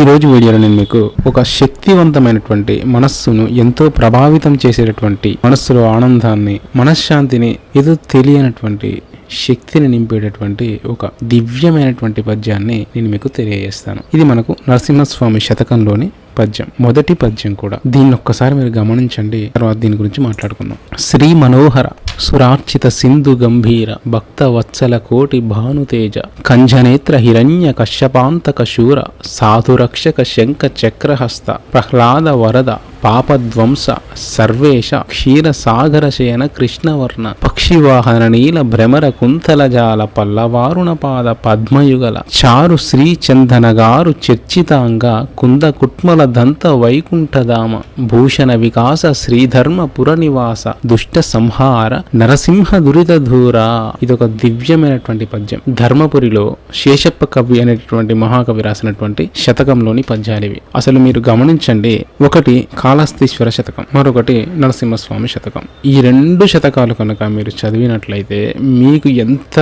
ఈ రోజు వీడియోలో నేను మీకు ఒక శక్తివంతమైనటువంటి మనస్సును ఎంతో ప్రభావితం చేసేటటువంటి మనస్సులో ఆనందాన్ని మనశ్శాంతిని ఏదో తెలియనటువంటి శక్తిని నింపేటటువంటి ఒక దివ్యమైనటువంటి పద్యాన్ని నేను మీకు తెలియజేస్తాను. ఇది మనకు నరసింహస్వామి శతకంలోని పద్యం. మొదటి పద్యం కూడా. దీన్ని ఒక్కసారి మీరు గమనించండి. తర్వాత దీని గురించి మాట్లాడుకుందాం. శ్రీ మనోహర సురార్చిత సింధు గంభీర భక్త వత్సల కోటి భానుతేజ కంజనేత్ర హిరణ్య కశ్యపాంతక శూర సాధురక్షక శంఖ చక్రహస్త ప్రహ్లాద వరద పాపధ్వంస సర్వేశ క్షీర కృష్ణవర్ణ పక్షివాహన నీల భ్రమర కుంతలజాల పల్లవారుణ పాద పద్మయుగల చారు శ్రీ చందనగారు చర్చితాంగ కుంద కుట్మల దంత వైకుంఠధామ భూషణ వికాస శ్రీధర్మ పురనివాస దుష్ట సంహార నరసింహ దురిత ధూర ఇది ఒక దివ్యమైనటువంటి పద్యం. ధర్మపురిలో శేషప్ప కవి అనేటటువంటి మహాకవి రాసినటువంటి శతకంలోని పద్యాలివి. అసలు మీరు గమనించండి ఒకటి కాళహస్తీశ్వర శతకం మరొకటి నరసింహస్వామి శతకం. ఈ రెండు శతకాలు కనుక మీరు చదివినట్లయితే మీకు ఎంత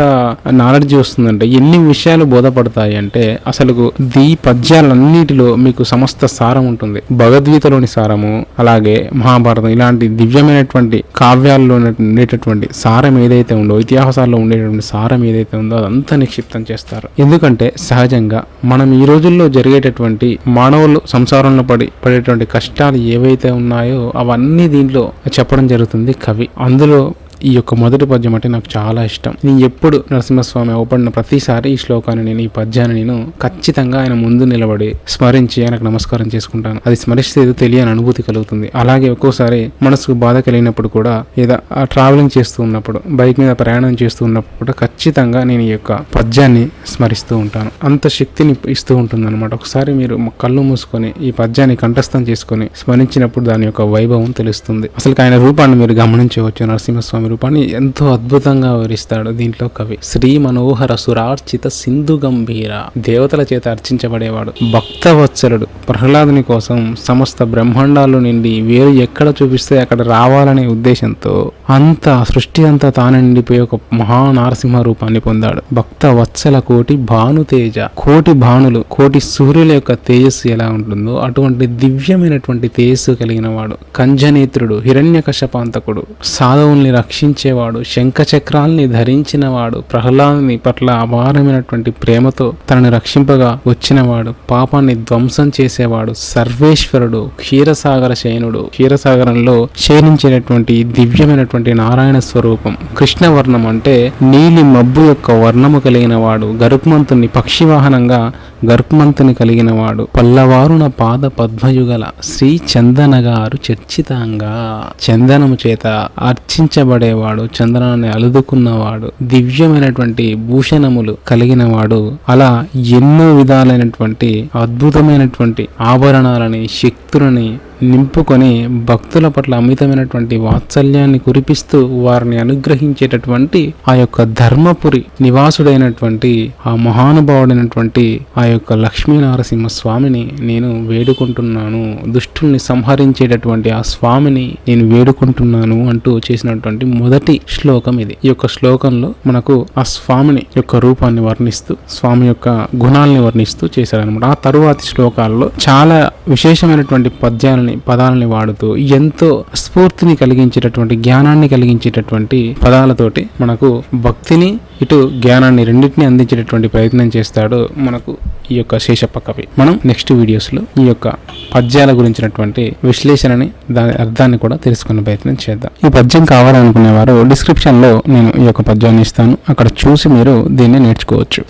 నాలెడ్జ్ వస్తుందంటే ఎన్ని విషయాలు బోధపడతాయి అంటే అసలు దీ పద్యాలన్నిటిలో మీకు సమస్త సారం ఉంటుంది. భగవద్గీతలోని సారము అలాగే మహాభారతం ఇలాంటి దివ్యమైనటువంటి కావ్యాల్లో ఉండేటటువంటి సారం ఏదైతే ఉందో ఇతిహాసాల్లో ఉండేటటువంటి సారం ఏదైతే ఉందో అదంతా నిక్షిప్తం చేస్తారు. ఎందుకంటే సహజంగా మనం ఈ రోజుల్లో జరిగేటటువంటి మానవులు సంసారంలో పడి పడేటువంటి కష్టాలు ఏవైతే ఉన్నాయో అవన్నీ దీంట్లో చెప్పడం జరుగుతుంది కవి. అందులో ఈ యొక్క మొదటి పద్యం అంటే నాకు చాలా ఇష్టం. నేను ఎప్పుడు నరసింహస్వామి అవపడిన ప్రతిసారి ఈ శ్లోకాన్ని నేను ఈ పద్యాన్ని నేను ఖచ్చితంగా ఆయన ముందు నిలబడి స్మరించి ఆయనకు నమస్కారం చేసుకుంటాను. అది స్మరిస్తే ఏదో తెలియని అనుభూతి కలుగుతుంది. అలాగే ఒక్కోసారి మనసుకు బాధ కలిగినప్పుడు కూడా ఏదో ట్రావెలింగ్ చేస్తూ ఉన్నప్పుడు బైక్ మీద ప్రయాణం చేస్తూ ఉన్నప్పుడు కూడా ఖచ్చితంగా నేను ఈ యొక్క పద్యాన్ని స్మరిస్తూ ఉంటాను. అంత శక్తిని ఇస్తూ ఉంటుంది అనమాట ఒకసారి మీరు కళ్ళు మూసుకొని ఈ పద్యాన్ని కంఠస్థం చేసుకొని స్మరించినప్పుడు దాని యొక్క వైభవం తెలుస్తుంది. అసలు ఆయన రూపాన్ని మీరు గమనించవచ్చు. నరసింహస్వామి స్వరూపాన్ని ఎంతో అద్భుతంగా వివరిస్తాడు దీంట్లో కవి. శ్రీ మనోహర సురార్చిత సింధు గంభీర దేవతల చేత అర్చించబడేవాడు. భక్తవత్సలుడు. ప్రహ్లాదుని కోసం సమస్త బ్రహ్మాండాలు నిండి వేరు ఎక్కడ చూపిస్తే అక్కడ రావాలనే ఉద్దేశంతో అంత సృష్టి అంతా తాను నిండిపోయి ఒక మహా నారసింహ రూపాన్ని పొందాడు. భక్త వత్సల కోటి భానుతేజ. కోటి భానులు కోటి సూర్యుల యొక్క తేజస్సు ఎలా ఉంటుందో అటువంటి దివ్యమైనటువంటి తేజస్సు కలిగిన వాడు. కంజనేత్రుడు హిరణ్యకశపాంతకుడు సాధవుల్ని రక్షించేవాడు శంఖ చక్రాల్ని ధరించినవాడు ప్రహ్లాదుని పట్ల అపారమైనటువంటి ప్రేమతో తనని రక్షింపగా వచ్చినవాడు పాపాన్ని ధ్వంసం చేసేవాడు సర్వేశ్వరుడు క్షీరసాగర శయనుడు క్షీరసాగరంలో శయనించినటువంటి దివ్యమైనటువంటి నారాయణ స్వరూపం. కృష్ణవర్ణం అంటే నీలి మబ్బు యొక్క వర్ణము కలిగిన వాడు గరుక్మంతుని పక్షివాహనంగా గర్భమంతుని కలిగిన వాడు. పల్లవారున పాద పద్మయుగల శ్రీ చందనగారు చర్చితంగా. చందనము చేత అర్చించబడేవాడు చందనాన్ని అలుదుకున్నవాడు దివ్యమైనటువంటి భూషణములు కలిగిన వాడు. అలా ఎన్నో విధాలైనటువంటి అద్భుతమైనటువంటి ఆభరణాలని శక్తులని నింపుకొని భక్తుల పట్ల అమితమైనటువంటి వాత్సల్యాన్ని కురిపిస్తూ వారిని అనుగ్రహించేటటువంటి ఆ యొక్క ధర్మపురి నివాసుడైనటువంటి ఆ మహానుభావుడైనటువంటి ఆ యొక్క లక్ష్మీనరసింహ స్వామిని నేను వేడుకుంటున్నాను. దుష్టుల్ని సంహరించేటటువంటి ఆ స్వామిని నేను వేడుకుంటున్నాను అంటూ చేసినటువంటి మొదటి శ్లోకం ఇది. ఈ యొక్క శ్లోకంలో మనకు ఆ స్వామిని యొక్క రూపాన్ని వర్ణిస్తూ స్వామి యొక్క గుణాలని వర్ణిస్తూ చేశారనమాట ఆ తరువాతి శ్లోకాల్లో చాలా విశేషమైనటువంటి పద్యాలని పదాలని వాడుతూ ఎంతో స్ఫూర్తిని కలిగించేటటువంటి జ్ఞానాన్ని కలిగించేటటువంటి పదాలతోటి మనకు భక్తిని ఇటు జ్ఞానాన్ని రెండింటిని అందించేటటువంటి ప్రయత్నం చేస్తాడు మనకు ఈ యొక్క శేషప్ప కవి మనం నెక్స్ట్ వీడియోస్లో ఈ యొక్క పద్యాల గురించినటువంటి విశ్లేషణని దాని అర్థాన్ని కూడా తెలుసుకునే ప్రయత్నం చేద్దాం. ఈ పద్యం కావాలనుకునేవారు డిస్క్రిప్షన్లో నేను ఈ యొక్క పద్యాన్ని ఇస్తాను. అక్కడ చూసి మీరు దీన్ని నేర్చుకోవచ్చు.